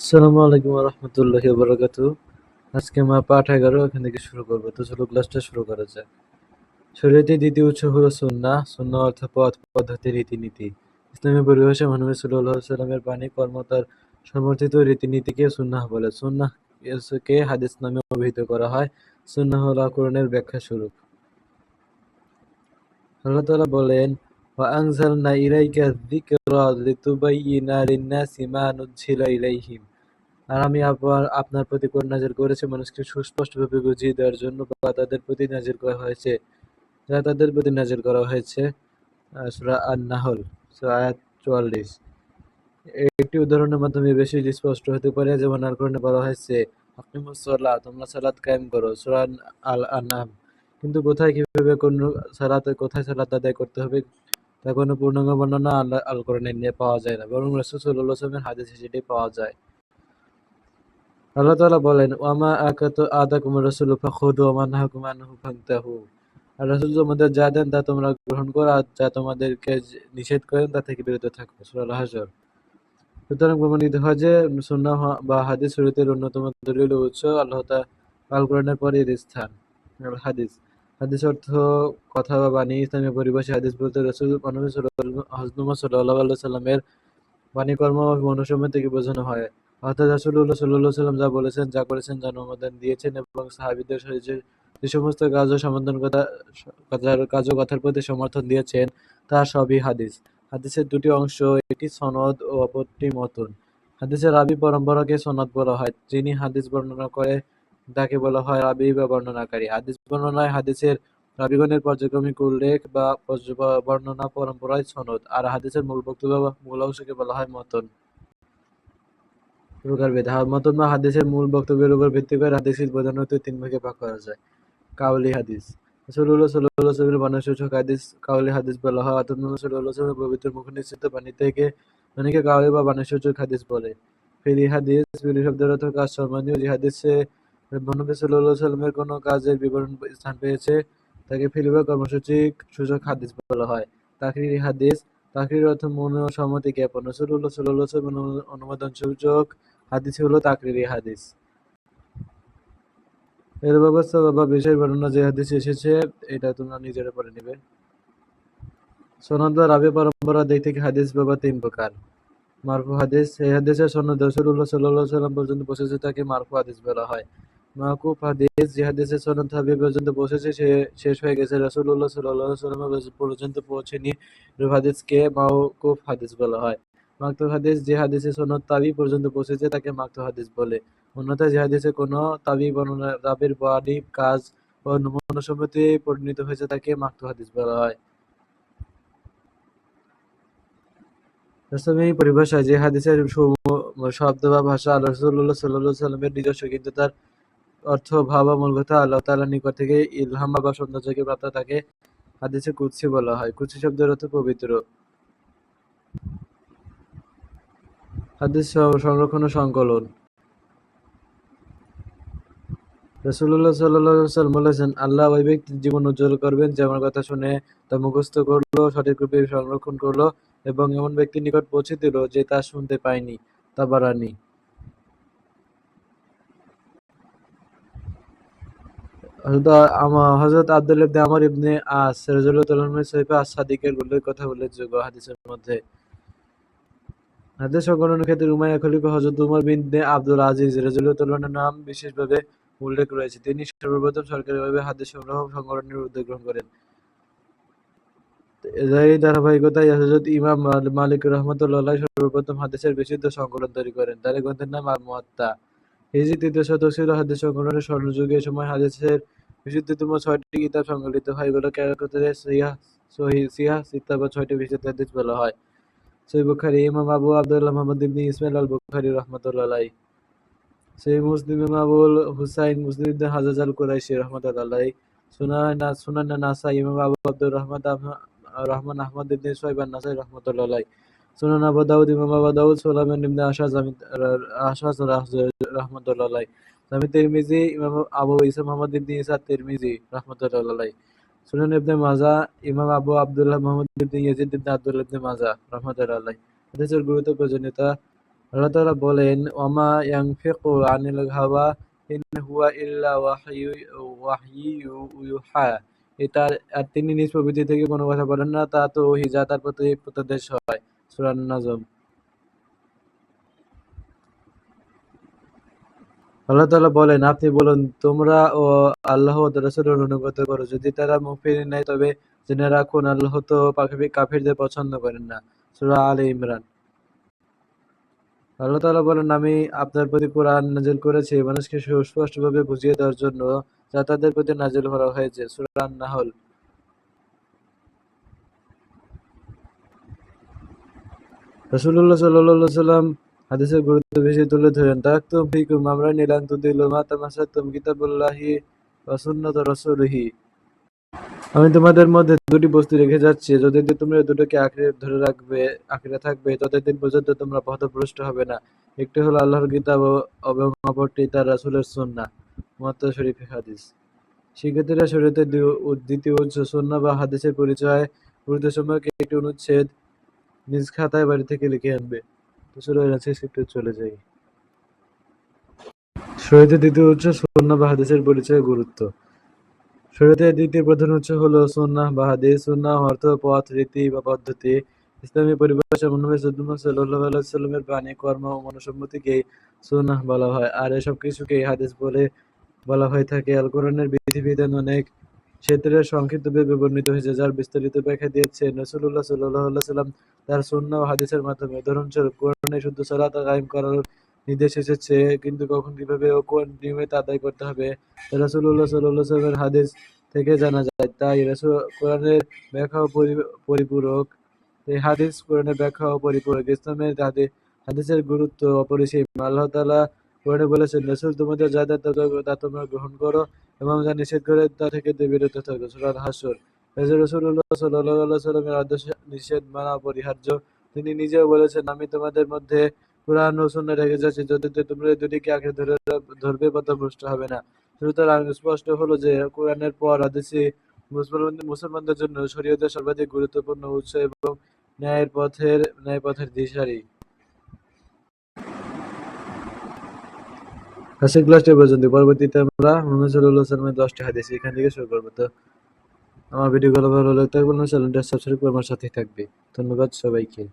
আসসালামু আলাইকুম রহমতুল্লাহি বারাকাত আজকে আমরা পাঠ এগারো এখান থেকে শুরু করবো তো চলো ক্লাসটা শুরু করা যাক শরীয়তের দ্বিতীয় উৎস হলো সুন্নাহ সুন্নাহ অর্থ পথ পদ্ধতি রীতিনীতি ইসলামী পরিভাষায় মহানবী সাল্লাল্লাহু আলাইহি সাল্লামের বাণী কর্ম তার সমর্থিত রীতিনীতিকে সুন্নাহ বলে সুন্নাহ কে হাদিস নামে অভিহিত করা হয় সুন্নাহ হলো কোরআনের ব্যাখ্যা স্বরূপ আল্লাহ তাআলা বলেন وأنزلنا إليك الذكر لتبين للناس ما نزل إليهم আর আমি আপনার আপনার প্রতি কোরআন নাজিল করেছি মানুষকে সুস্পষ্টভাবে বুঝিয়ে দেওয়ার জন্য বা তাদের প্রতি নাজিল করা হয়েছে। যা তাদের প্রতি নাজিল করা হয়েছে আন-নাহল আয়াত 44 একটি উদাহরণের মাধ্যমে বেশি স্পষ্ট হতে পারে, যেমন আর কোরআনে বলা হয়েছে, আকিমুস সালাত তোমরা সালাত কায়েম করো সূরা আল আনআম কিন্তু কোথায় কীভাবে কোন সালাত, কোথায় সালাত আদায় করতে হবে, তা কোনো পূর্ণাঙ্গ বর্ণনা আল্লাহ আল কোরআনে নিয়ে পাওয়া যায় না। বরং রাসূল সাল্লাল্লাহু আলাইহি হাদিসে সেটাই পাওয়া যায়। আল্লাহ বলেন, ওয়ামা আকাতু ফাখুদু আর তোমাদের যা দেন তা তোমরা গ্রহণ করো, আর যা তোমাদেরকে নিষেধ করেন তা থেকে বিরত থাকো। হাশর সুতরাং প্রমাণিত হয় যে বা হাদিস অন্যতম উৎস আল্লাহ আল কোরআনের পরে এর স্থান হাদিস। হাদিস অর্থ কথা বা বাণী, ইসলামী পরিভাষায় হাদিস বলতে রসুল সাল্লামের থেকে বোঝানো হয়। অর্থাৎ সাল্লাম যা বলেছেন, যা করেছেন অনুমোদন দিয়েছেন এবং যে সমস্ত কাজ ও কাজ ও কথার প্রতি সমর্থন দিয়েছেন, তা সবই হাদিস। হাদিসের দুটি অংশ, একটি সনদ ও অপরটি মতন। হাদিসের রাবি পরম্পরাকে সনদ বলা হয়, যিনি হাদিস বর্ণনা করে তাকে বলা হয় রাবি বা বর্ণনাকারী। হাদিস বর্ণনায় হাদিসের রাবিগণের পর্যায়ক্রমিক উল্লেখ বা বর্ণনা পরম্পরায় সনদ, আর হাদিসের মূল বক্তব্য মূল অংশকে বলা হয় মতন। প্রকারভেদ মতন বা হাদিসের মূল বক্তব্যের উপর ভিত্তি করে হাদিসের প্রধানত তিন ভাগে ভাগ করা যায়। কাউলি হাদিস। হাদিস হাদিস বা হাদিস হাদিস হাদিসে কাজের বিবরণ স্থান পেয়েছে, তাকে ফিলিবা কর্মসূচি সূচক হাদিস বলা হয়। হাদিস, তাকরির অর্থ মন সম্মতি জ্ঞাপন। অনুমোদন সূচক হাদিস হলো তাকরিরি হাদিস। এর ব্যবস্থা বা বিশেষ বর্ণনা যে হাদিস এসেছে, এটা তোমরা নিজেরা পড়ে নিবে। সনদ বা রাবি পরম্পরা দিক থেকে হাদিস বাবা তিন প্রকার। মারফু হাদিস, এই হাদিসের সনদ রসুল্লাহ সাল্লাল্লাহু সাল্লাম পর্যন্ত পৌঁছেছে তাকে মারফু হাদিস বলা হয়। মাকুফ হাদিস, যে হাদিসের সনদ হাবিব পর্যন্ত পৌঁছেছে, সে শেষ হয়ে গেছে রাসূলুল্লাহ সাল্লাল্লাহু আলাইহি পর্যন্ত পৌঁছেনি হাদিসকে মাকুফ হাদিস বলা হয়। মাকতু হাদিস যে হাদিসের সনদ তাবি পর্যন্ত পৌঁছেছে, তাকে মাকতু হাদিস বলে। অন্যথায় যে হাদিসে কোনো তাবি বর্ণনা রাবির বাড়ি, কাজ ও মনসম্মতি পরিণত হয়েছে, তাকে মাকতু হাদিস বলা হয়। ইসলামী পরিভাষায় যে হাদিসের শব্দ বা ভাষা আল্লাহ রাসূলুল্লাহ সাল্লাল্লাহু আলাইহি সাল্লামের নিজস্ব, কিন্তু তার অর্থ, ভাব বা মূল কথা আল্লাহ তাআলার নিকট থেকে ইলহাম বা সৌন্দর্যকে প্রাপ্ত, তাকে হাদিসে কুদসি বলা হয়। কুদসি শব্দের অর্থ পবিত্র। হাদিস সংরক্ষণ সংকলন। রসুল্লাহ সাল্লাম বলেছেন, আল্লাহ ওই ব্যক্তির জীবন উজ্জ্বল করবেন যে আমার কথা শুনে তা মুখস্থ করল সঠিকরূপে সংরক্ষণ করল এবং এমন নিকট পৌঁছে দিল যে তা শুনতে পায়নি, তা আব্দুল্লাহ ইবনে আমর ইবনে আস আনহু সহিফে উল্লেখ কথা উল্লেখযোগ্য হাদিসের মধ্যে হাদিস সংকলনের ক্ষেত্রে উমাইয়া খলিফা হযরত উমর বিন আব্দুল আজিজ রাদিয়াল্লাহু আনহুর নাম বিশেষভাবে উল্লেখ রয়েছে। তিনি সর্বপ্রথম সরকারিভাবে হাদিস সংগ্রহ সংকলনের উদ্যোগ গ্রহণ করেন। এই ধারাবাহিকতায় হযরত ইমাম মালিক রহমতুল্লাহ সর্বপ্রথম হাদিসের বিশুদ্ধ সংকলন তৈরি করেন। তার গ্রন্থের নাম আল মুয়াত্তা হিজরি তৃতীয় শতক ছিল হাদিস সংকলনের স্বর্ণযুগে সময় হাদিসের বিশুদ্ধতম ছয়টি কিতাব সংকলিত হয়। এগুলোকে সিয়াহ, সহি সিয়াহ, সিত্তা বা ছয়টি বিশুদ্ধ হাদিস বলা হয়। বুখারি, ইমাম Abu Abdullah Mohammad ibn Ismail al Bukhari রহমতুল্লাহ Muslim Hussain, Muslim Hajjaj al Qurashi রহমতুল্লাহ সুনান সুনান নাসা ইমাম আবু আব্দুর রহমান রহমান আহমদ ইবনে নাসাই রহমতুল্লাহ সুনান আবু দাউদ, ইমাম আবু দাউদ সুলাইমান ইবনে আশাজ আশাজ রাহমাতুল্লাহ তিরমিজি, ইমাম আবু ইসা মুহাম্মদ ইবনে ইসা তিরমিজি রাহমাতুল্লাহ সুনান ইবনে মাজা, ইমাম Abu Muhammad ibn Yazid ibn Abdullah ibn Majah রাহমাতুল্লাহ হাদিসের গুরুত্ব প্রয়োজনীয়তা, আল্লাহ তাআলা বলেন, ওয়ামা ইয়ানফিকু আনিল হাওয়া, ইন হুয়া ইল্লা ওয়াহয়ু ইউহা। এটা আর তিনি নিজ প্রবৃত্তি থেকে কোনো কথা বলেন না, তা তো ওহী, যা তার প্রতি প্রত্যাদেশ হয় সূরা নাজম। আল্লাহ তাআলা বলেন, আপনি বলুন, তোমরা ও আল্লাহ রাসূলের অনুগত করো। যদি তারা মুখ ফিরিয়ে নেয় তবে জেনে রাখুন, আল্লাহ তো কাফিরদের পছন্দ করেন না। সূরা ইমরান। আল্লাহ তাআলা বলেন, আমি আপনার প্রতি কোরআন নাজিল করেছি, মানুষকে সুস্পষ্টভাবে বুঝিয়ে দেওয়ার জন্য যা তাদের প্রতি নাজিল করা হয়েছে। সূরা আন-নাহল। রাসূলুল্লাহ সাল্লাল্লাহু সাল্লাম হাদিসের গুরুত্ব বেশি তুলে ধরেন। তারাকতুম ফিকুম আমরা নিলাম তুদিলু মা তামাসাতুম কিতাবুল্লাহি ওয়া সুন্নাত রাসূলিহি। আমি তোমাদের মধ্যে দুটি বস্তু রেখে যাচ্ছি। যতদিন তোমরা দুটোকে আঁকড়ে ধরে রাখবে, আঁকড়ে থাকবে, ততদিন পর্যন্ত তোমরা পথভ্রষ্ট হবে না। একটি হলো আল্লাহর কিতাব এবং অপরটি তার রাসূলের সুন্নাহ মুয়াত্তা শরীফ হাদিস। শিক্ষার্থীরা শরীয়তের দ্বিতীয় উৎস সুন্নাহ বা হাদিসের পরিচয় গুরুত্ব সম্পর্কে একটি অনুচ্ছেদ নিজ খাতায় বাড়ি থেকে লিখে আনবে। এর স্ক্রিপ্টে চলে যাই। শরীয়তের দ্বিতীয় উৎস হাদিসের পরিচয় গুরুত্ব। শরীয়তের দ্বিতীয় প্রধান উৎস হলো হাদিস সুন্নাহ অর্থ পথ, রীতি বা পদ্ধতি। ইসলামী পরিভাষা মহানবী সাল্লাল্লাহু আলাইহি সাল্লামের বাণী, কর্ম ও মনসম্মতিকেই সুন্নাহ বলা হয়। আর এসব কিছুকেই হাদিস বলে বলা হয়ে থাকে। আল কোরআনের বিধিবিধান অনেক ক্ষেত্রে সংক্ষিপ্তভাবে বর্ণিত হয়েছে, যার বিস্তারিত ব্যাখ্যা দিয়েছেন রাসূলুল্লাহ সাল্লাল্লাহু আলাইহি তার সুন্নাহ ও হাদিসের মাধ্যমে। উদাহরণস্বরূপ, কোরআনে শুধু সালাত কায়েম করার নির্দেশ এসেছে, কিন্তু কখন, কীভাবে ও কোন নিয়মে তা আদায় করতে হবে, তা রাসূলুল্লাহ সাল্লাল্লাহু আলাইহি হাদিস থেকে জানা যায়। তাই রাসূল, কোরআনের ব্যাখ্যা পরিপূরক, এই হাদিস কোরআনের ব্যাখ্যা ও পরিপূরক ইসলামের হাদিসের গুরুত্ব অপরিসীম। আল্লাহ তাআলা কোরআনে বলেছেন, রাসূল, তোমাদের যা দেন তা তোমরা গ্রহণ করো এবং যা নিষেধ করে তা থেকে বিরত থাকো। সূরা হাসর। রাসূলুল্লাহ সাল্লাল্লাহু সাল্লামের আদেশ নিষেধ মানা অপরিহার্য। তিনি নিজেও বলেছেন, আমি তোমাদের মধ্যে কুরআন ও রেখে যাচ্ছি যাতে তোমরা দুটিকে আঁকড়ে ধরে ধরবে পথভ্রষ্ট হবে না। সুতরাং স্পষ্ট হলো যে কোরআনের পর হাদিসই মুসলমানদের জন্য শরীয়তের সর্বাধিক গুরুত্বপূর্ণ উৎস এবং ন্যায়ের পথের ন্যায় পথের দিশারি। আজকের ক্লাসটা পর্যন্ত। পরবর্তীতে আমরা মুহাম্মদ সাল্লাল্লাহু দশটি সাল্লামের 10টি হাদিস এখান থেকে শুরু করব। তো আমার ভিডিওগুলো ভালো লাগলে চ্যানেলটা সাবস্ক্রাইব করে সাথেই থাকবে। ধন্যবাদ সবাইকে।